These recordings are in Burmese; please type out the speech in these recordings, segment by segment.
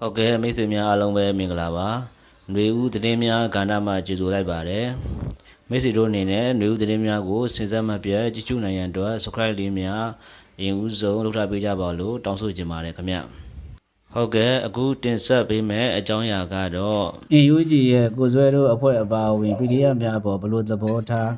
ဟုတ်ကဲ့မိတ်ဆွေများအားလုံးပဲမင်္ဂလာပါຫນွေဦးသတင်းများကဏ္ဍမှာကြိုဆိုလိုက်ပါတယ်မိတ်ဆွေတို့အနေနဲ့ຫນွေဦးသတင်းများကိုစဉ်ဆက်မပြတ်ကြည့်ရှုနိုင်ရန်အတွက် subscribe လေးများအရင်ဦးဆုံးလုပ်ထားပေးကြပါလို့တောင်းဆိုချင်ပါတယ်ခင်ဗျဟုတ်ကဲ့အခုတင်ဆက်ပေးမယ့်အကြောင်းအရာကတော့ AUG ရဲ့ကိုယ်ဆွဲတို့အဖွဲ့အပါအဝင် PDF များပေါ်ဘလို့သဘောထား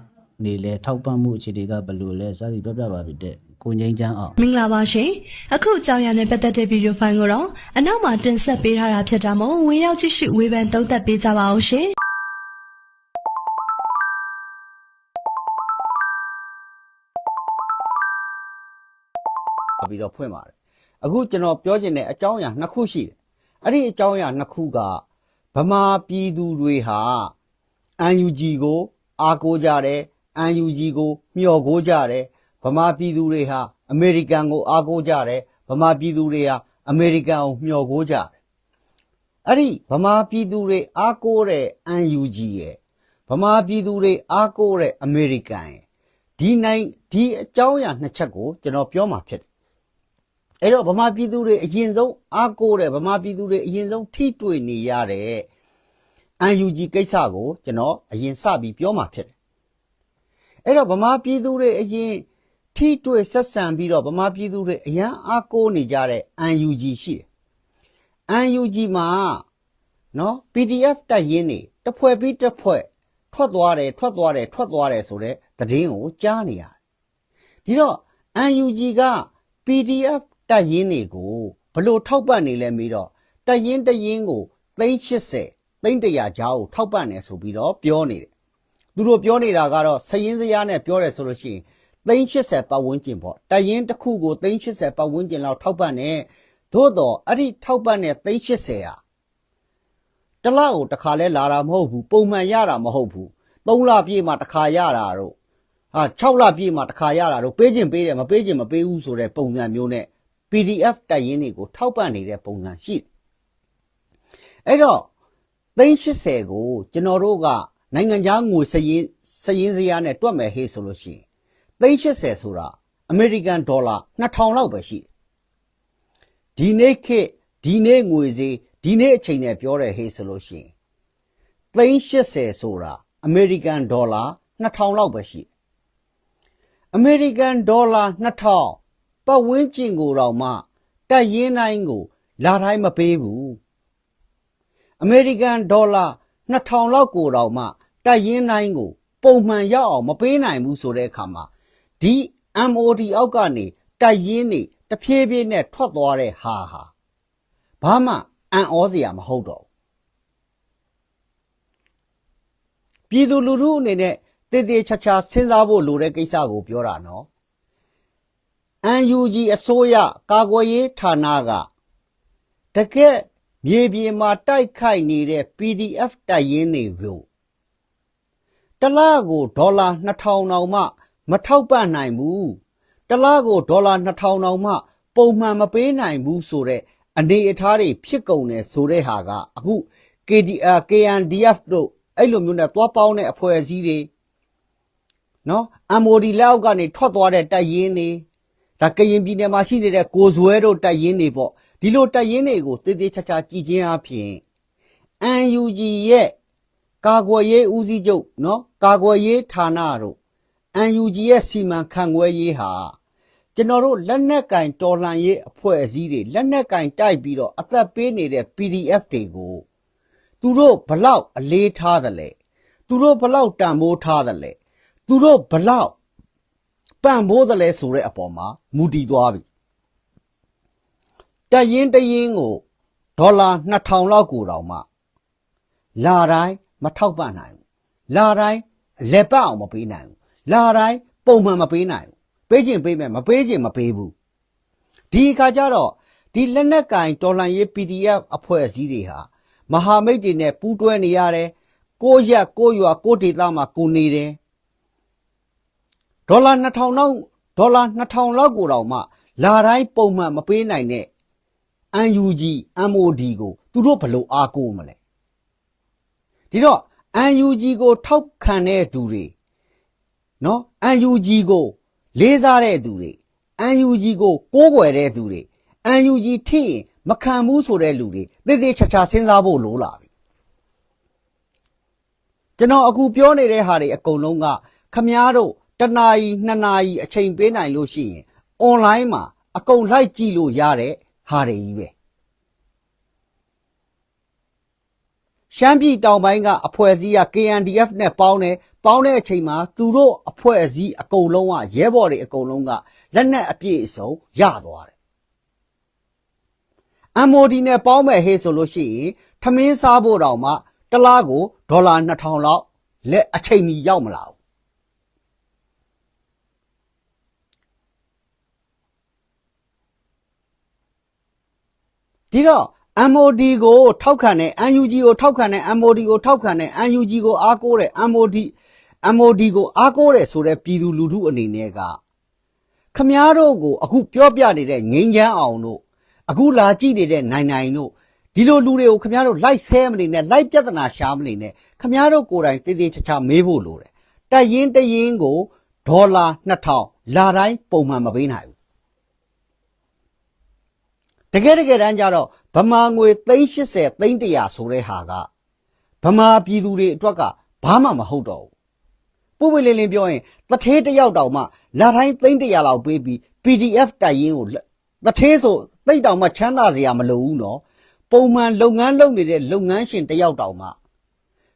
နေလဲထောက်ပံ့မှုအခြေတွေကဘလို့လဲစသည်ပြပြပါပြီတဲ့ ကိုငိမ့်ချမ်းအောင်မင်္ဂလာပါရှင်အခုအကြောင်းအရာနဲ့ပတ်သက်တဲ့ဗီဒီယိုဖိုင်ကိုတော့အနောက်မှာတင်ဆက်ပေးထားတာဖြစ်တာမို့ဝင်ရောက်ကြည့်ရှုဝေဖန်သုံးသပ်ပေးကြပါအောင်ရှင်ပြီးတော့ဖွင့်ပါတယ်အခုကျွန်တော်ပြောချင်တဲ့အကြောင်းအရာနှစ်ခုရှိတယ်အဲ့ဒီအကြောင်းအရာနှစ်ခုကဗမာပြည်သူတွေဟာ UNG ကို အားကိုးကြတယ် UNG ကို မျှော်ကိုးကြတယ် ဗမာပြည်သူတွေဟာအမေရိကန်ကိုအားကိုးကြတယ်ဗမာပြည်သူတွေဟာအမေရိကန်ကိုမျှော်ကိုးကြတယ်အဲ့ဒီဗမာပြည်သူတွေအားကိုးတဲ့ UNG ရဲ့ဗမာပြည်သူတွေအားကိုးတဲ့အမေရိကန်ရဲ့ဒီနိုင်ဒီအကြောင်းအရာနှစ်ချက်ကိုကျွန်တော်ပြောမှာဖြစ်တယ်အဲ့တော့ဗမာပြည်သူတွေအရင်ဆုံးအားကိုးတဲ့ဗမာပြည်သူတွေအရင်ဆုံးထိတွေ့နေရတဲ့ UNG ကိစ္စကိုကျွန်တော်အရင်စပြီးပြောမှာဖြစ်တယ်။အဲ့တော့ဗမာပြည်သူတွေအရင် ထိတွေ့ဆက်ဆံပြီးတော့ဗမာပြည်သူတွေအရန်အားကိုးနေကြတဲ့ UNG ရှိတယ်။ UNG မှာနော် PDF တက်ရင်းနေတစ်ဖွဲ့ပြီးတစ်ဖွဲ့ထွက်သွားတယ်ထွက်သွားတယ်ထွက်သွားတယ်ဆိုတဲ့သတင်းကိုကြားနေရတယ်။ဒီတော့ UNG က PDF တက်ရင်းတွေကိုဘလို့ထောက်ပံ့နေလဲမေးတော့တက်ရင်းတရင်းကို380 300ကြားကိုထောက်ပံ့နေဆိုပြီးတော့ပြောနေတယ်သူတို့ပြောနေတာကတော့စရင်စရာနဲ့ပြောတယ်ဆိုလို့ရှိရင် 380ပတ်ဝန်းကျင်ပေါ့တက်ရင်းတစ်ခုကို380ပတ်ဝန်းကျင်လောက်ထောက်ပံ့နေသို့တော့အဲ့ဒီထောက်ပံ့တဲ့380ဟာတစ်လကိုတစ်ခါလဲလာတာမဟုတ်ဘူးပုံမှန်ရတာမဟုတ်ဘူး3လပြည့်မှတစ်ခါရတာတော့ဟာ6လပြည့်မှတစ်ခါရတာတော့ပေးခြင်းပေးတယ်မပေးခြင်းမပေးဘူးဆိုတဲ့ပုံစံမျိုးနဲ့ PDF တက်ရင်းတွေကိုထောက်ပံ့နေတဲ့ပုံစံရှိတယ်။အဲ့တော့380ကိုကျွန်တော်တို့ကနိုင်ငံခြားငွေစရင်စရင်စရာနဲ့တွက်မယ်ဟေးဆိုလို့ရှိရင် 380ဆိုတာအမေရိကန်ဒေါ်လာ2000လောက်ပဲရှိတယ်။ဒီနေ့ခေတ်ဒီနေ့ငွေဈေးဒီနေ့အချိန်နဲ့ပြောတဲ့ဟေးဆိုလို့ရှိရင်380ဆိုတာအမေရိကန်ဒေါ်လာ2000လောက်ပဲရှိတယ်အမေရိကန်ဒေါ်လာ2000ပတ်ဝန်းကျင်ကိုတော့မှတက်ရင်းတိုင်းကို လာတိုင်းမပေးဘူးအမေရိကန်ဒေါ်လာ2000လောက်ကိုတော့မှတက်ရင်းတိုင်းကို ပုံမှန်ရောက်အောင်မပေးနိုင်ဘူးဆိုတဲ့အခါမှာ ဒီ MOD အောက်ကနေတက်ရင်းနေတဖြည်းဖြည်းနဲ့ထွက်သွားတဲ့ဟာဟာဘာမှအံ့ဩစရာမဟုတ်တော့ဘူးပြည်သူလူထုအနေနဲ့တည်တည်ချာချာစဉ်းစားဖို့လိုတဲ့ကိစ္စကိုပြောတာနော် UNG အစိုးရကာကွယ်ရေးဌာနကတကက်မြေပြင်မှာတိုက်ခိုက်နေတဲ့ PDF တိုက်ရင်းတွေကိုတစ်လကိုဒေါ်လာ2000တောင်မှ မထောက်ပံ့နိုင်ဘူးတစ်လကိုဒေါ်လာ2000တောင်မှပုံမှန်မပေးနိုင်ဘူးဆိုတဲ့အနေအထားတွေဖြစ်ကုန်တယ်ဆိုတဲ့ဟာကအခု KDR KNDF တို့အဲ့လိုမျိုးနဲ့သွားပေါင်းတဲ့အဖွဲ့အစည်းတွေနော် MOD လက်အောက်ကနေထွက်သွားတဲ့တိုက်ရင်တွေဒါကရင်ပြည်နယ်မှာရှိနေတဲ့ကိုဇွဲတို့တိုက်ရင်တွေပေါ့ဒီလိုတိုက်ရင်တွေကိုတည်တည်ချာချာကြည်ချင်းအဖြစ် UNG ရဲ့ကာကွယ်ရေးဦးစီးချုပ်နော်ကာကွယ်ရေးဌာနတို့ UNG ရဲ့စီမံခန့်ခွဲရေးဟာကျွန်တော်တို့လက်နက်ကင်တော်လှန်ရေးအဖွဲ့အစည်းတွေလက်နက်ကင်တိုက်ပြီးတော့အသက်ပေးနေတဲ့ PDF တွေကိုသူတို့ဘလောက်အလေးထားတယ်လဲသူတို့ဘလောက်တန်ဖိုးထားတယ်လဲသူတို့ဘလောက်ပံ့ပိုးတယ်လဲဆိုတဲ့အပေါ်မှာမူတည်သွားပြီတက်ရင်တရင်ကိုဒေါ်လာ2000လောက်ကိုတောင်မှလာတိုင်းမထောက်ပံ့နိုင်ဘူးလာတိုင်းလက်ပတ်အောင်မပေးနိုင်ဘူး လာတိုင်းပုံမှန်မပေးနိုင်ဘူးပေးခြင်းပေးမယ်မပေးခြင်းမပေးဘူးဒီအခါကျတော့ဒီလက်နက်ကင်တော်လှန်ရေး PDF အဖွဲ့အစည်းတွေဟာမဟာမိတ်တွေနဲ့ပူးတွဲနေရတယ်ကိုယ့်ရက်ကိုယ့်ရွာကိုယ့်ဒေသမှာကိုနေတယ်ဒေါ်လာ2000လောက်ဒေါ်လာ2000လောက်ကိုတောင်မှလာတိုင်းပုံမှန်မပေးနိုင်တဲ့ UNG MOD ကိုသူတို့ဘယ်လိုအားကိုးမလဲဒီတော့ UNG ကိုထောက်ခံတဲ့သူတွေ နော် UNG ကို လေးစားတဲ့သူတွေ UNG ကိုကိုးကွယ်တဲ့သူတွေ UNG ထိရင်မခံဘူးဆိုတဲ့လူတွေသေသေးချာချာစဉ်းစားဖို့လိုလာပြီကျွန်တော်အခုပြောနေတဲ့ဟာတွေအကုန်လုံးကခမားတို့တစ်နာရီနှစ်နာရီအချိန်ပေးနိုင်လို့ရှိရင် online မှာအကုန်လိုက်ကြည့်လို့ရတဲ့ဟာတွေကြီးပဲ ရှမ်းပြည်တောင်ပိုင်းကအဖွဲ့အစည်းက KNDF နဲ့ပေါင်းတယ်ပေါင်းတဲ့အချိန်မှာသူတို့အဖွဲ့အစည်းအကုန်လုံးကရဲဘော်တွေအကုန်လုံးကလက်နက်အပြည့်အစုံရသွားတယ် MOD နဲ့ပေါင်းမဲ့ဟေးဆိုလို့ရှိရင်ထမင်းစားဖို့တောင်မှတစ်လားကိုဒေါ်လာ2000လောက်လက်အချိန်မီရောက်မလာဘူးဒီတော့ MOD ကိုထောက်ခံတဲ့ UNG ကိုထောက်ခံတဲ့ MOD ကိုထောက်ခံတဲ့ UNG ကိုအားကိုးတဲ့ MOD MOD ကိုအားကိုးတဲ့ဆိုတဲ့ပြည်သူလူထုအနေနဲ့ကခမားတို့ကိုအခုပြောပြနေတဲ့ငိမ့်ချမ်းအောင်တို့အခုလာကြည့်နေတဲ့နိုင်နိုင်တို့ဒီလိုလူတွေကိုခမားတို့လိုက်ဆဲမနေနဲ့လိုက်ပြဿနာရှာမနေနဲ့ခမားတို့ကိုယ်တိုင်တည်တည်ချာချာမေးဖို့လိုတယ်တက်ရင်တရင်ကိုဒေါ်လာ2000လာတိုင်းပုံမှန်မပေးနိုင်ဘူးတကယ်တကယ်တမ်းကျတော့ ဗမာငွေ380 300ဆိုတဲ့ဟာကဗမာပြည်သူတွေအတွက်ကဘာမှမဟုတ်တော့ဘူးပို့ပွေလင်းလင်းပြောရင်တထေးတစ်ယောက်တောင်မှလာတိုင်း300လောက်ပေးပြီး PDF တိုက်ရင်ကိုတထေးဆိုသိတ်တောင်မှချမ်းသာစရာမလိုဘူးနော်ပုံမှန်လုပ်ငန်းလုပ်နေတဲ့လုပ်ငန်းရှင်တစ်ယောက်တောင်မှ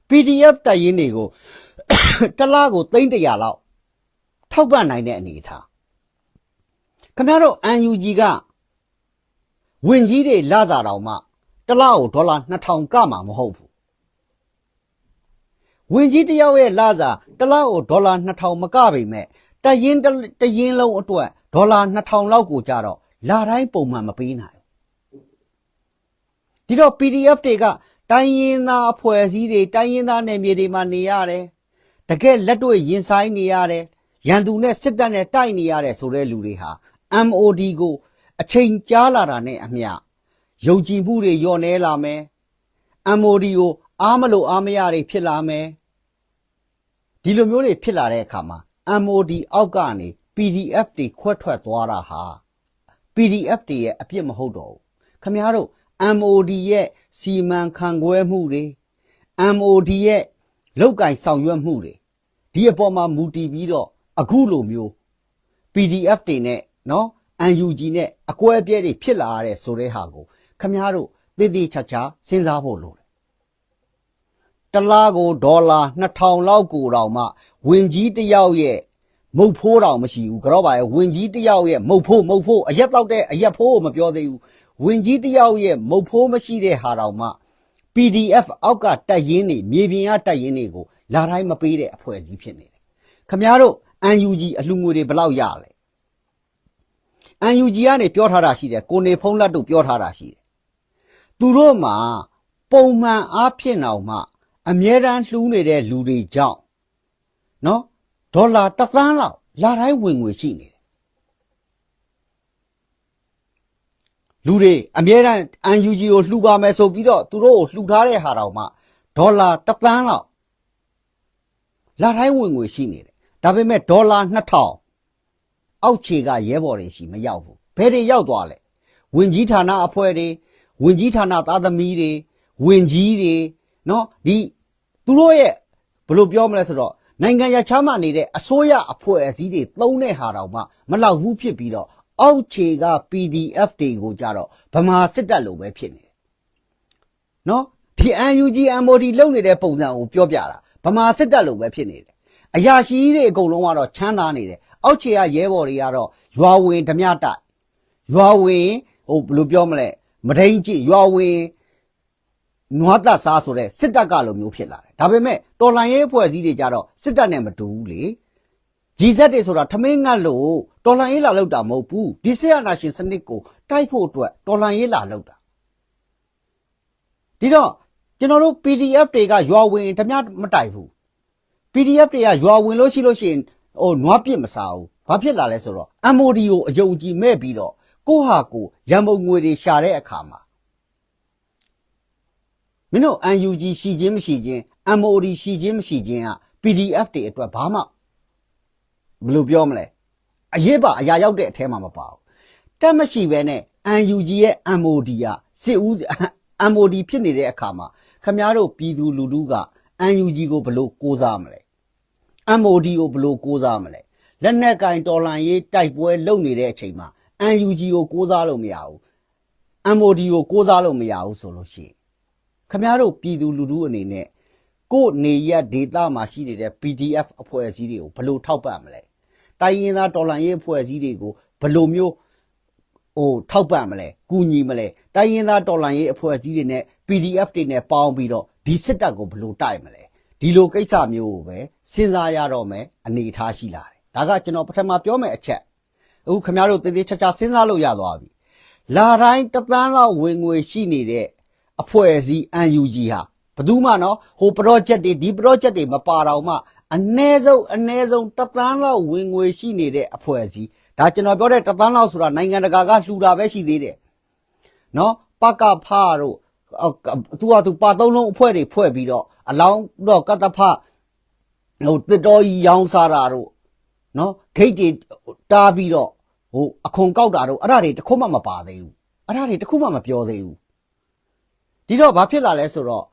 PDF တိုက်ရင်တွေကိုတစ်လားကို300လောက်ထောက်ပံ့နိုင်တဲ့အနေအထားခင်ဗျားတို့ UNG က ဝင်ကြီးတွေလစာတောင်မှတစ်လကိုဒေါ်လာ2000ကမှမဟုတ်ဘူးဝင်ကြီးတစ်ယောက်ရဲ့လစာတစ်လကိုဒေါ်လာ2000မကပေမဲ့တရင်တစ်တရင်လုံးအတွက်ဒေါ်လာ2000လောက်ကိုကြတော့လာတိုင်းပုံမှန်မပေးနိုင်ဘူးဒီတော့ PDF တွေကတိုင်းရင်းသားအဖွဲ့အစည်းတွေတိုင်းရင်းသားနယ်မြေတွေမှာနေရတယ်တကယ်လက်တွေ့ရင်ဆိုင်နေရတယ်ရန်သူနဲ့စစ်တပ်နဲ့တိုက်နေရတယ်ဆိုတဲ့လူတွေဟာ MOD ကို အချိန်ကြာလာတာနဲ့အမျှယုံကြည်မှုတွေလျော့နေလာမယ် MOD ကိုအားမလို့အားမရတွေဖြစ်လာမယ်ဒီလိုမျိုးတွေဖြစ်လာတဲ့အခါမှာ MOD အောက်ကနေ PDF တွေခွဲထွက်သွားတာဟာ PDF တွေရဲ့အပြစ်မဟုတ်တော့ဘူးခမည်းတော် MOD ရဲ့စီမံခန့်ခွဲမှုတွေ MOD ရဲ့လောက်ကင်ဆောင်ရွက်မှုတွေဒီအပေါ်မှာမူတည်ပြီးတော့အခုလိုမျိုး PDF တွေနဲ့နော် UNG နဲ့အကွဲအပြဲတွေဖြစ်လာရတဲ့ဆိုတဲ့ဟာကိုခမားတို့သိသိချာချာစဉ်းစားဖို့လိုတယ်။တစ်လားကိုဒေါ်လာ2000လောက်ကိုတောင်မှဝင်ကြီးတစ်ယောက်ရဲ့မုတ်ဖိုးတောင်မရှိဘူးကြောပါရဲ့ဝင်ကြီးတစ်ယောက်ရဲ့မုတ်ဖိုးမုတ်ဖိုးအရက်တော့တဲ့အရက်ဖိုးကိုမပြောသေးဘူးဝင်ကြီးတစ်ယောက်ရဲ့မုတ်ဖိုးမရှိတဲ့ဟာတောင်မှ PDF အောက်ကတက်ရင်နေမြေပြင်ကတက်ရင်နေကိုလာတိုင်းမပေးတဲ့အဖွဲ့အစည်းဖြစ်နေတယ်။ခမားတို့ UNG အလှငွေတွေဘယ်လောက်ရလဲ။ UNG ကနေပြောထားတာရှိတယ်ကိုနေဖုံးလက်တို့ပြောထားတာရှိတယ်သူတို့မှာပုံမှန်အားဖြင့်တော့မှအမြဲတမ်းလှူးနေတဲ့လူတွေကြောင့်နော်ဒေါ်လာတစ်သန်းလောက်လာတိုင်းဝင်ငွေရှိနေတယ်လူတွေအမြဲတမ်း UNG ကိုလှူပါမယ်ဆိုပြီးတော့သူတို့ကိုလှူထားတဲ့ဟာတောင်မှဒေါ်လာတစ်သန်းလောက်လာတိုင်းဝင်ငွေရှိနေတယ်ဒါပေမဲ့ဒေါ်လာ2000 အောက်ခြေကရဲဘော်တွေရှိမရောက်ဘူးဘယ်တွေရောက်သွားလဲဝင်ကြီးဌာနအဖွဲ့တွေဝင်ကြီးဌာနသားသမီးတွေဝင်ကြီးတွေနော်ဒီသူတို့ရဲ့ဘယ်လိုပြောမလဲဆိုတော့နိုင်ငံရခြားမှနေတဲ့အစိုးရအဖွဲ့အစည်းတွေသုံးတဲ့ဟာတောင်မှမလောက်ဘူးဖြစ်ပြီးတော့အောက်ခြေက PDF တွေကိုကြတော့ဗမာစစ်တပ်လိုပဲဖြစ်နေတယ်နော်ဒီ UNG MOD လုံနေတဲ့ပုံစံကိုပြောပြတာဗမာစစ်တပ်လိုပဲဖြစ်နေတယ်အရာရှိတွေအကုန်လုံးကတော့ချမ်းသာနေတယ် အောက်ခြေကရဲဘော်တွေကတော့ရွာဝင်ဓမြတိုက်ရွာဝင်ဟိုဘယ်လိုပြောမလဲမဒိန်ကြည့်ရွာဝင်နွားသက်စားဆိုတဲ့စစ်တပ်ကလိုမျိုးဖြစ်လာတယ်ဒါပေမဲ့တော်လန်ရေးအဖွဲ့အစည်းတွေကြတော့စစ်တပ်နဲ့မတူဘူးလေဂျီဇက်တွေဆိုတာထမင်းငတ်လို့တော်လန်ရေးလာလောက်တာမဟုတ်ဘူးဒီဆရာနာရှင်စနစ်ကိုတိုက်ဖို့အတွက်တော်လန်ရေးလာလောက်တာဒီတော့ကျွန်တော်တို့ PDF တွေကရွာဝင်ဓမြမတိုက်ဘူး PDF တွေကရွာဝင်လို့ရှိလို့ရှိရင် ဟိုနွားပြစ်မစားဘူးဘာဖြစ်လာလဲဆိုတော့ MOD ကိုအယုံကြည်မဲ့ပြီးတော့ကိုဟာကိုရံပုံငွေတွေရှာတဲ့အခါမှာမင်းတို့ UNG ရှိခြင်းမရှိခြင်း MOD ရှိခြင်းမရှိခြင်းက PDF တွေအတွက်ဘာမှဘယ်လိုပြောမလဲအရေးပါအရာရောက်တဲ့အထဲမှာမပါဘူးတက်မရှိပဲနဲ့ UNG ရဲ့ MOD ကစစ်ဦး MOD ဖြစ်နေတဲ့အခါမှာခမားတို့ပြည်သူလူထုက UNG ကိုဘလို့ကိုးစားမလဲ MOD ကိုဘလို့ကိုးစားမလဲလက်နက်ကင်တော်လန်ရေးတိုက်ပွဲလုပ်နေတဲ့အချိန်မှာ UNG ကိုကိုးစားလို့မရဘူး MOD ကိုကိုးစားလို့မရဘူးဆိုလို့ရှိရင်ခမားတို့ပြည်သူလူထုအနေနဲ့ကိုယ့်နေရက်ဒေတာမှာရှိနေတဲ့ PDF အဖွဲ့အစည်းတွေကိုဘလို့ထောက်ပံ့မလဲတိုင်းရင်းသားတော်လန်ရေးအဖွဲ့အစည်းတွေကိုဘလို့မျိုးဟိုထောက်ပံ့မလဲကူညီမလဲတိုင်းရင်းသားတော်လှန်ရေးအဖွဲ့အစည်းတွေနဲ့ PDF တွေနဲ့ပေါင်းပြီးတော့ဒီစစ်တပ်ကိုဘယ်လိုတိုက်မလဲ ဒီလိုကိစ္စမျိုးကိုပဲစဉ်းစားရတော့မယ်အနေအထားရှိလာတယ်ဒါကကျွန်တော်ပထမပြောမယ့်အချက်အခုခင်ဗျားတို့တည်တည်ချာချာစဉ်းစားလို့ရသွားပြီလာတိုင်းတစ်သန်းလောက်ဝင်ငွေရှိနေတဲ့အဖွဲ့အစည်း UNG ဟာဘယ်သူမှနော်ဟို project တွေဒီ project တွေမပါတော့မှအ ਨੇ ဆုံးအ ਨੇ ဆုံးတစ်သန်းလောက်ဝင်ငွေရှိနေတဲ့အဖွဲ့အစည်းဒါကျွန်တော်ပြောတဲ့တစ်သန်းလောက်ဆိုတာနိုင်ငံတကာကလှူတာပဲရှိသေးတယ်နော်ပကဖတို့အော်သူကသူပါသုံးလုံးအဖွဲ့တွေဖွဲ့ပြီးတော့ အလောင်းတော့ကတ္တဖဟိုတစ်တော်ကြီးရောင်းစားတာတို့နော်ဂိတ်တွေတားပြီးတော့ဟိုအခွန်ကောက်တာတို့အဲ့ဒါတွေတစ်ခုမှမပါသေးဘူးအဲ့ဒါတွေတစ်ခုမှမပြောသေးဘူးဒီတော့ဘာဖြစ်လာလဲဆိုတော့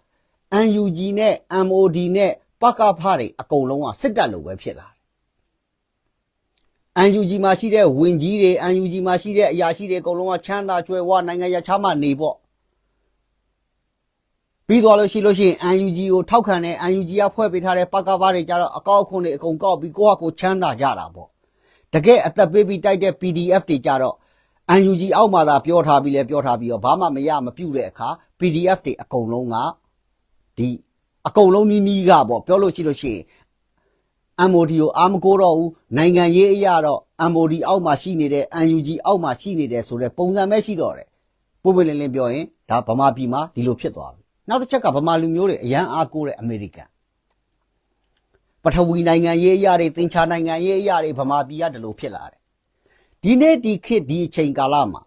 UNG နဲ့ MOD နဲ့ပကဖတွေအကုန်လုံးကစစ်တပ်လိုပဲဖြစ်လာတယ် UNG မှာရှိတဲ့ဝင်ကြီးတွေ UNG မှာရှိတဲ့အရာရှိတွေအကုန်လုံးကချမ်းသာကြွယ်ဝနိုင်ငံရခြားမှနေပေါ့ ပြီးသွားလို့ရှိလို့ရှိရင် UNG ကိုထောက်ခံတဲ့ UNG ကဖွဲ့ပေးထားတဲ့ပကပတွေကြတော့အကောက်အခွန်တွေအကုန်ကောက်ပြီးကိုယ့်ဟာကိုယ်ချမ်းသာကြတာပေါ့တကယ်အသက်ပေးပြီးတိုက်တဲ့ PDF တွေကြတော့ UNG အောက်မှာသာပြောထားပြီးလဲပြောထားပြီးတော့ဘာမှမရမပြုတ်တဲ့အခါ PDF တွေအကုန်လုံးကဒီအကုန်လုံးနီးနီးကပေါ့ပြောလို့ရှိလို့ရှိရင် MOD ကိုအာမကိုတော့ဘူးနိုင်ငံရေးအရာတော့ MOD အောက်မှာရှိနေတဲ့ UNG အောက်မှာရှိနေတယ်ဆိုတဲ့ပုံစံပဲရှိတော့တယ်ပုံပွင့်လင်းလင်းပြောရင်ဒါဗမာပြည်မှာဒီလိုဖြစ်သွားပြီ နောက်တစ်ချက်ကဗမာလူမျိုးတွေအရန်အားကိုးတဲ့အမေရိကန်ပထဝီနိုင်ငံရေးအရာတွေသင်္ချာနိုင်ငံရေးအရာတွေဗမာပြည်ကဒီလိုဖြစ်လာတယ်ဒီနေ့ဒီခေတ်ဒီအချိန်ကာလမှာ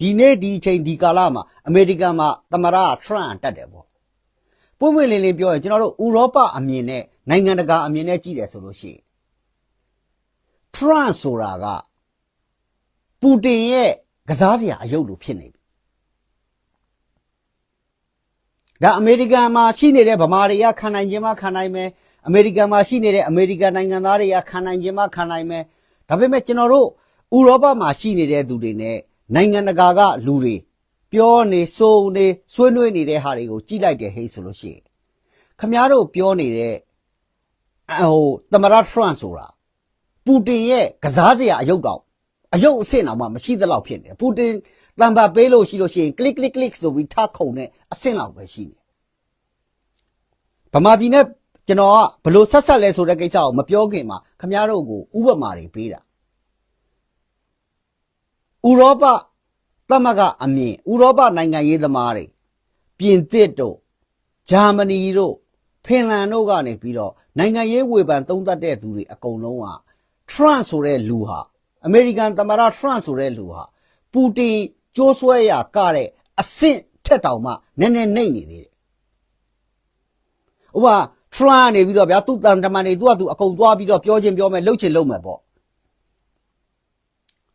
ဒီနေ့ဒီအချိန်ဒီကာလမှာအမေရိကန်မှာသမရထရန့်တက်တယ်ပေါ့ပွင့်ပွင့်လင်းလင်းပြောရင်ကျွန်တော်တို့ဥရောပအမြင်နဲ့နိုင်ငံတကာအမြင်နဲ့ကြည့်တယ်ဆိုလို့ရှိရင်ထရန့်ဆိုတာကပူတင်ရဲ့ကစားစရာအယုတ်လိုဖြစ်နေပြီ ဒါအမေရိကန်မှာရှိနေတဲ့ဗမာတွေကခံနိုင်ခြင်းမခံနိုင်မယ်အမေရိကန်မှာရှိနေတဲ့အမေရိကန်နိုင်ငံသားတွေကခံနိုင်ခြင်းမခံနိုင်မယ်ဒါပေမဲ့ကျွန်တော်တို့ဥရောပမှာရှိနေတဲ့သူတွေနဲ့နိုင်ငံတကာကလူတွေပြောနေစိုးနေဆွေးနွေးနေတဲ့ဟာတွေကိုကြည့်လိုက်တယ်ဟေးဆိုလို့ရှိရင်ခမားတို့ပြောနေတဲ့ဟိုသမရထရန့်ဆိုတာပူတင်ရဲ့ကစားစရာအယုတ်တော့အယုတ်အဆင့်တော့မှမရှိသလောက်ဖြစ်နေပူတင် တံပါပေးလို့ရှိလို့ရှိရင် click click click ဆိုပြီးထခုံတဲ့အဆင့်လောက်ပဲရှိနေဗမာပြည်နဲ့ကျွန်တော်ကဘလို့ဆက်ဆက်လဲဆိုတဲ့ကိစ္စကိုမပြောခင်မှာခမားတို့ကိုဥပမာတွေပေးတာဥရောပသမဂ္ဂအမြင်ဥရောပနိုင်ငံရေးသမားတွေပြင်သစ်တို့ဂျာမနီတို့ဖင်လန်တို့ကနေပြီးတော့နိုင်ငံရေးဝေဖန်သုံးသပ်တဲ့သူတွေအကုန်လုံးကထရန့်ဆိုတဲ့လူဟာအမေရိကန်သမ္မတထရန့်ဆိုတဲ့လူဟာပူတင် ကြိုးဆွဲရကတဲ့အဆင့်ထက်တောင်မှနည်းနည်းနှိမ့်နေသေးတယ်။ဥပမာထရန့်နေပြီးတော့ဗျာသူ့တန်တမန်တွေသူ့ကသူအကုန်သွားပြီးတော့ပြောချင်းပြောမယ်လှုပ်ချင်လှုပ်မယ်ပေါ့။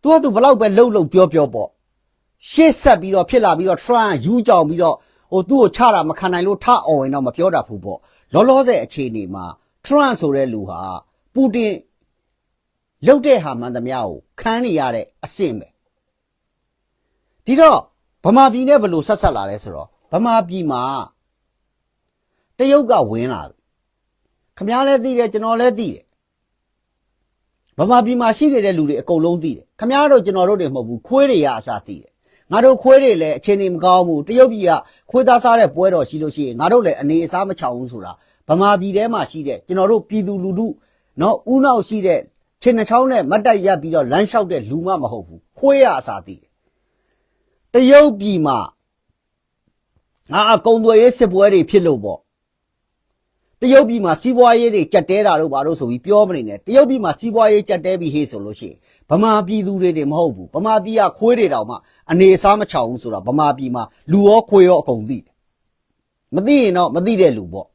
သူကသူဘလောက်ပဲလှုပ်လှုပ်ပြောပြောပေါ့။ရှေ့ဆက်ပြီးတော့ဖြစ်လာပြီးတော့ထရန့်ယူကြောင်ပြီးတော့ဟိုသူ့ကိုချတာမခံနိုင်လို့ထအောင်ရင်တော့မပြောတတ်ဘူးပေါ့။လောလောဆယ်အခြေအနေမှာထရန့်ဆိုတဲ့လူဟာပူတင်လုတ်တဲ့ဟာမှန်သမျှကိုခန်းနေရတဲ့အဆင့်ပဲ ဒီတော့ဗမာပြည်နဲ့ဘယ်လိုဆက်ဆက်လာလဲဆိုတော့ဗမာပြည်မှာတရုတ်ကဝင်လာပြီခမားလည်းသိတယ်ကျွန်တော်လည်းသိတယ်ဗမာပြည်မှာရှိနေတဲ့လူတွေအကုန်လုံးသိတယ်ခမားတို့ကျွန်တော်တို့တွေမဟုတ်ဘူးခွေးတွေရအစားသိတယ်ငါတို့ခွေးတွေလည်းအခြေအနေမကောင်းဘူးတရုတ်ပြည်ကခွေးသားစားတဲ့ပွဲတော်ရှိလို့ရှိရင်ငါတို့လည်းအနေအစားမချောင်ဘူးဆိုတာဗမာပြည်ထဲမှာရှိတဲ့ကျွန်တော်တို့ပြည်သူလူထုနော်ဥနောက်ရှိတဲ့ခြေနှချောင်းနဲ့မတ်တက်ရပ်ပြီးတော့လမ်းလျှောက်တဲ့လူမမဟုတ်ဘူးခွေးရအစားသိတယ် တရုတ်ပြည်မှာငါအကုံသွေးရေးစစ်ပွဲတွေဖြစ်လို့ပေါ့တရုတ်ပြည်မှာစီးပွားရေးတွေကြက်တဲတာတို့ဘာလို့ဆိုပြီးပြောမနေနဲ့တရုတ်ပြည်မှာစီးပွားရေးကြက်တဲပြီးဟေးဆိုလို့ရှိရင်ဗမာပြည်သူတွေတွေမဟုတ်ဘူးဗမာပြည်ကခွေးတွေတောင်မှအနေအစားမချောင်ဘူးဆိုတာဗမာပြည်မှာလူရောခွေးရောအကုန်သိတယ်မသိရင်တော့မသိတဲ့လူပေါ့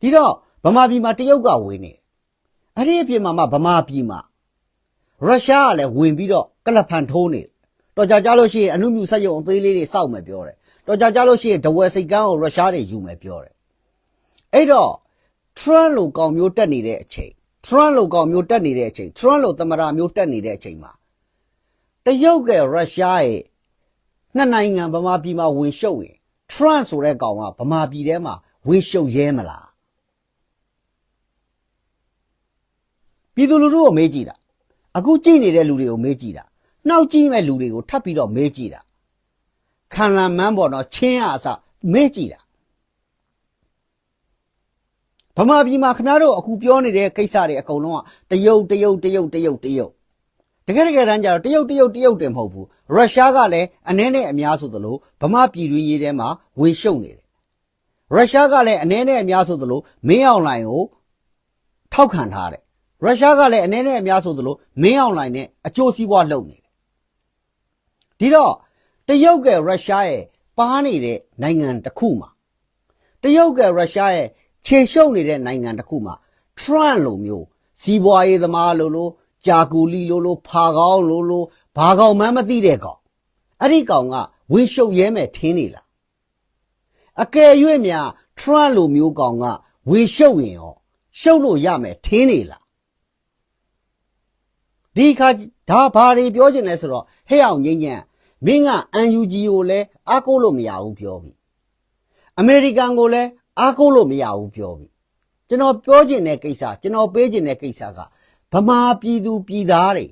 ဒီတော့ဗမာပြည်မှာတရုတ်ကဝင်နေအဲ့ဒီအပြင်မှာမှဗမာပြည်မှာရုရှားကလည်းဝင်ပြီးတော့ကလပ်ဖန်ထိုးနေတော် ကြကြလို့ရှိရင်အနုမြူဆက်ရုံအသေးလေးတွေစောက်မယ်ပြောတယ်တော်ကြကြလို့ရှိရင်ဒဝယ်စိတ်ကန်းကိုရုရှားတွေယူမယ်ပြောတယ်အဲ့တော့ Trump လိုကောင်မျိုးတက်နေတဲ့အချိန် Trump လိုကောင်မျိုးတက်နေတဲ့အချိန် Trump လိုသမရမျိုးတက်နေတဲ့အချိန်မှာတရုတ်ကရုရှားရဲ့နှစ်နိုင်ငံဗမာပြည်မှာဝင်ရှုပ်ရင် Trump ဆိုတဲ့ကောင်ကဗမာပြည်ထဲမှာဝင်ရှုပ်ရဲမလားပြည်သူလူထုကိုမေးကြည့်တာအခုကြည့်နေတဲ့လူတွေကိုမေးကြည့်တာ နှောက်ကြည့်မဲ့လူတွေကိုထပ်ပြီးတော့မေးကြည့်တာခံလန်မန်းပေါ်တော့ချင်းရအစမေးကြည့်တာဗမာပြည်မှာခင်ဗျားတို့အခုပြောနေတဲ့ကိစ္စတွေအကုန်လုံးကတရုတ်တရုတ်တရုတ်တရုတ်တရုတ်တကယ်တကယ်တမ်းကျတော့တရုတ်တရုတ်တရုတ်တင်မဟုတ်ဘူးရုရှားကလည်းအနည်းနဲ့အများဆိုသလိုဗမာပြည်တွင်းရေးထဲမှာဝင်ရှုပ်နေတယ်ရုရှားကလည်းအနည်းနဲ့အများဆိုသလိုမင်းအောင်လှိုင်ကိုထောက်ခံထားတယ်ရုရှားကလည်းအနည်းနဲ့အများဆိုသလိုမင်းအောင်လှိုင်နဲ့အကျိုးစီးပွားလုပ်နေတယ် ဒီတော့တရုတ်ကရုရှားရဲ့ပါနေတဲ့နိုင်ငံတစ်ခုမှာတရုတ်ကရုရှားရဲ့ခြေရှုပ်နေတဲ့နိုင်ငံတစ်ခုမှာ Trump လိုမျိုးစီးပွားရေးသမားလိုလိုဂျာကူလီလိုလိုဖာကောင်းလိုလိုဘာကောင်မှမသိတဲ့ကောင်အဲ့ဒီကောင်ကဝင်ရှုပ်ရဲမဲ့ထင်းနေလားအကယ်၍များ Trump လိုမျိုးကောင်ကဝင်ရှုပ်ရင်ရောရှုပ်လို့ရမယ်ထင်းနေလား ဒီခါဒါဘာတွေပြောချင်လဲဆိုတော့ဟဲ့အောင်ငိမ့်ညံ့မင်းက UNG ကိုလည်းအားကိုးလို့မရဘူးပြောပြီအမေရိကန်ကိုလည်းအားကိုးလို့မရဘူးပြောပြီကျွန်တော်ပြောချင်တဲ့ကိစ္စကျွန်တော်ပေးချင်တဲ့ကိစ္စကဗမာပြည်သူပြည်သားတွေ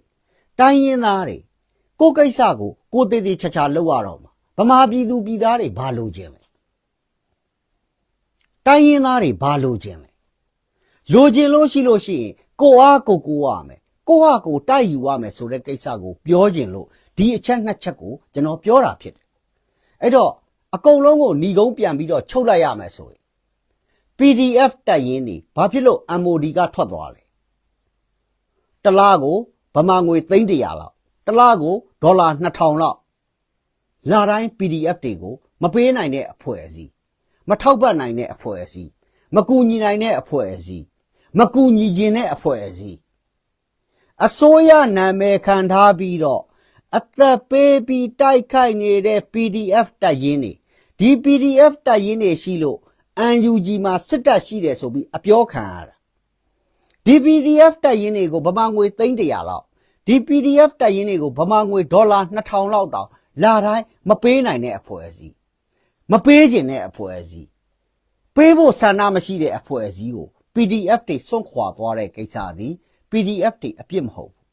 တိုင်းရင်းသားတွေကိုကိစ္စကိုကိုတည်တည်ချာချာလုပ်ရတော့မှာဗမာပြည်သူပြည်သားတွေဘာလို့ခြင်းလဲတိုင်းရင်းသားတွေဘာလို့ခြင်းလဲလိုချင်လို့ရှိလို့ရှိရင်ကိုအားကိုကိုရမယ် ကိုဟာကိုတိုက်ယူရမယ်ဆိုတဲ့ကိစ္စကိုပြောကျင်လို့ဒီအချက်နှစ်ချက်ကိုကျွန်တော်ပြောတာဖြစ်တယ်အဲ့တော့အကုန်လုံးကိုหนีကုန်းပြန်ပြီးတော့ချုပ်လိုက်ရမယ်ဆိုရင် PDF တက်ရင်းနေဘာဖြစ်လို့ MOD ကထွက်သွားလဲတစ်လားကိုဗမာငွေ300လောက်တစ်လားကိုဒေါ်လာ2000လောက်လာတိုင်း PDF တွေကိုမပေးနိုင်တဲ့အဖွဲ့အစည်းမထောက်ပံ့နိုင်တဲ့အဖွဲ့အစည်းမကူညီနိုင်တဲ့အဖွဲ့အစည်းမကူညီခြင်းတဲ့အဖွဲ့အစည်း အစိုးရနာမည်ခံထားပြီးတော့အသက်ပေးပြီးတိုက်ခိုက်နေတဲ့ PDF တပ်ရင်းတွေဒီ PDF တပ်ရင်းတွေရှိလို့ UNG မှာစစ်တပ်ရှိတယ်ဆိုပြီးအပြောခံရတာဒီ PDF တပ်ရင်းတွေကိုဗမာငွေ300လောက်ဒီ PDF တပ်ရင်းတွေကိုဗမာငွေဒေါ်လာ2000လောက်တောင်လာတိုင်းမပေးနိုင်တဲ့အဖွဲ့အစည်းမပေးခြင်းတဲ့အဖွဲ့အစည်းပေးဖို့ဆန္ဒမရှိတဲ့အဖွဲ့အစည်းကို PDF တွေစွန့်ခွာသွားတဲ့ကိစ္စသည် PDF တွေအပြစ်မဟုတ်ဘူး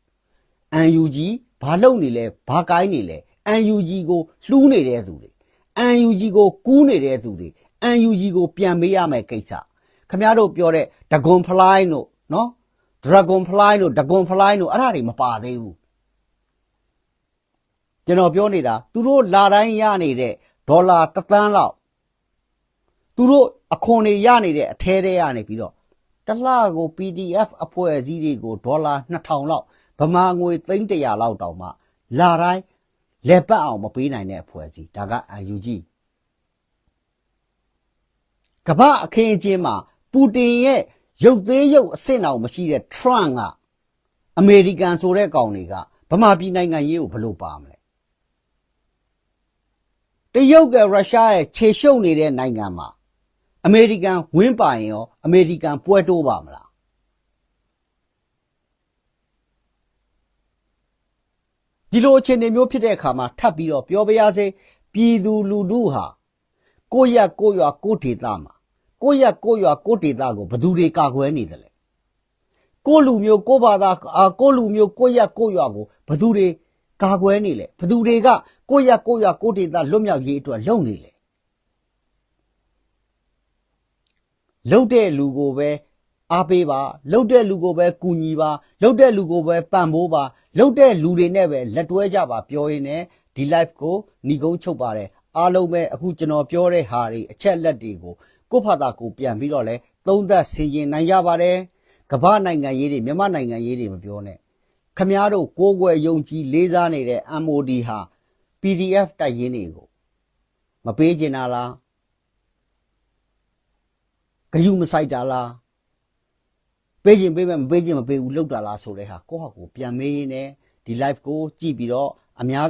UNG ဘာလုပ်နေလဲဘာကိုင်းနေလဲ UNG ကိုလှူးနေတဲ့သူတွေ UNG ကိုကူးနေတဲ့သူတွေ UNG ကိုပြန်မေးရမယ်ကိစ္စခမရတို့ပြောတဲ့ Dragon Fly တို့နော် Dragon Fly တို့ Dragon Fly တို့အဲ့ဒါတွေမပါသေးဘူးကျွန်တော်ပြောနေတာသူတို့လာတိုင်းရနေတဲ့ဒေါ်လာတစ်သန်းလောက်သူတို့အခွန်တွေရနေတဲ့အထဲထဲကနေပြီးတော့ တစ်လကို PDF အဖွဲ့အစည်းတွေကိုဒေါ်လာ2000လောက်ဗမာငွေ300လောက်တောင်မှလာတိုင်းလက်ပတ်အောင်မပေးနိုင်တဲ့အဖွဲ့အစည်းဒါက UNG ကမ္ဘာအခင်းအကျင်းမှာပူတင်ရဲ့ရုပ်သေးရုပ်အဆင့်အောင်မရှိတဲ့ Trump ကအမေရိကန်ဆိုတဲ့ကောင်တွေကဗမာပြည်နိုင်ငံရေးကိုဘယ်လိုပါမလဲတရုတ်ကရုရှားရဲ့ခြေရှုပ်နေတဲ့နိုင်ငံမှာ အမေရိကန်ဝင်းပါရင်ရောအမေရိကန်ပွဲတိုးပါမလားဒီလိုအခြေအနေမျိုးဖြစ်တဲ့အခါမှာထပ်ပြီးတော့ပြောပြရစေပြည်သူလူထုဟာကိုယ့်ရက်ကိုယ့်ရွာကိုယ့်ဒေသမှာကိုယ့်ရက်ကိုယ့်ရွာကိုယ့်ဒေသကိုဘယ်သူတွေကာကွယ်နေတယ်လဲကိုယ့်လူမျိုးကိုယ့်ဘာသာအာကိုယ့်လူမျိုးကိုယ့်ရက်ကိုယ့်ရွာကိုဘယ်သူတွေကာကွယ်နေလဲဘယ်သူတွေကကိုယ့်ရက်ကိုယ့်ရွာကိုယ့်ဒေသလွတ်မြောက်ရေးအတွက်လုပ်နေလဲ လှုပ်တဲ့လူကိုပဲအားပေးပါလှုပ်တဲ့လူကိုပဲကူညီပါလှုပ်တဲ့လူကိုပဲပံ့ပိုးပါလှုပ်တဲ့လူတွေနဲ့ပဲလက်တွဲကြပါပြောရင်းနဲ့ဒီ live ကိုညီကုန်းချုပ်ပါတယ်အားလုံးပဲအခုကျွန်တော်ပြောတဲ့ဟာတွေအချက်လက်တွေကိုကိုယ့်ဖာသာကိုပြန်ပြီးတော့လဲသုံးသပ်ဆင်ခြင်နိုင်ကြပါတယ်ကမ္ဘာနိုင်ငံရေးတွေမြန်မာနိုင်ငံရေးတွေမပြောနဲ့ခမားတို့ကိုးကွယ်ယုံကြည်လေးစားနေတဲ့ MOD ဟာ PDF တိုက်ရင်းတွေကိုမပေးကျင်တာလားဂ ယုမဆိုင်တာလားပေးခြင်းပေးမယ်မပေးခြင်းမပေးဘူးလောက်တာလားဆိုတဲ့ဟာကိုယ့်ဟာကိုယ်ပြန်မေးရင်းနဲ့ဒီ live ကိုကြည့်ပြီးတော့အများ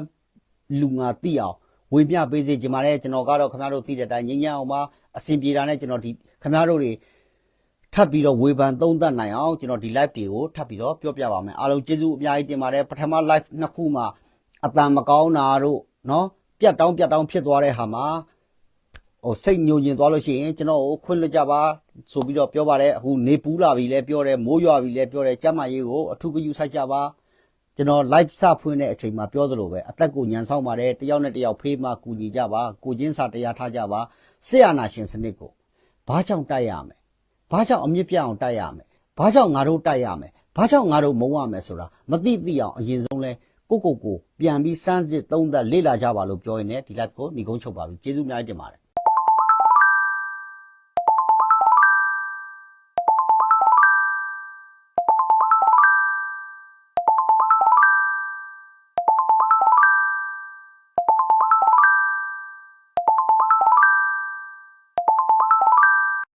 လူငါသိအောင်ဝေမျှပေးစေချင်ပါတယ်ကျွန်တော်ကတော့ခင်ဗျားတို့သိတဲ့အတိုင်းငြိမ်းချမ်းအောင်ပါအဆင်ပြေတာနဲ့ကျွန်တော်ဒီခင်ဗျားတို့တွေထပ်ပြီးတော့ဝေဖန်သုံးသပ်နိုင်အောင်ကျွန်တော်ဒီ live တွေကိုထပ်ပြီးတော့ပြောပြပါမယ်အားလုံးကျေးဇူးအများကြီးတင်ပါတယ်ပထမ live နှစ်ခုမှာအတန်မကောင်းတာတို့เนาะပြတ်တောင်းပြတ်တောင်းဖြစ်သွားတဲ့ဟာမှာ ဟိုစိတ်ညိုညင်သွားလို့ရှိရင်ကျွန်တော်ကိုခွင့်လွှတ်ကြပါဆိုပြီးတော့ပြောပါတယ်အခုနေပူးလာပြီလဲပြောတယ်မိုးရွာပြီလဲပြောတယ်ကျမ်းမာရေးကိုအထူးဂရုစိုက်ကြပါကျွန်တော် live စဖွင့်တဲ့အချိန်မှာပြောသလိုပဲအသက်ကိုညံဆောင်ပါတယ်တယောက်နဲ့တယောက်ဖေးမှကူညီကြပါကိုချင်းစာတရားထားကြပါဆရာနာရှင်စနစ်ကိုဘာကြောင့်တိုက်ရမလဲဘာကြောင့်အမြင့်ပြအောင်တိုက်ရမလဲဘာကြောင့်ငါတို့တိုက်ရမလဲဘာကြောင့်ငါတို့မုန်းရမယ်ဆိုတာမသိသိအောင်အရင်ဆုံးလဲကိုကိုကိုပြန်ပြီးစမ်းစစ်သုံးသပ်လေ့လာကြပါလို့ပြောရင်းနဲ့ဒီ live ကိုညီကုန်းချုပ်ပါပြီကျေးဇူးအများကြီးတင်ပါတယ်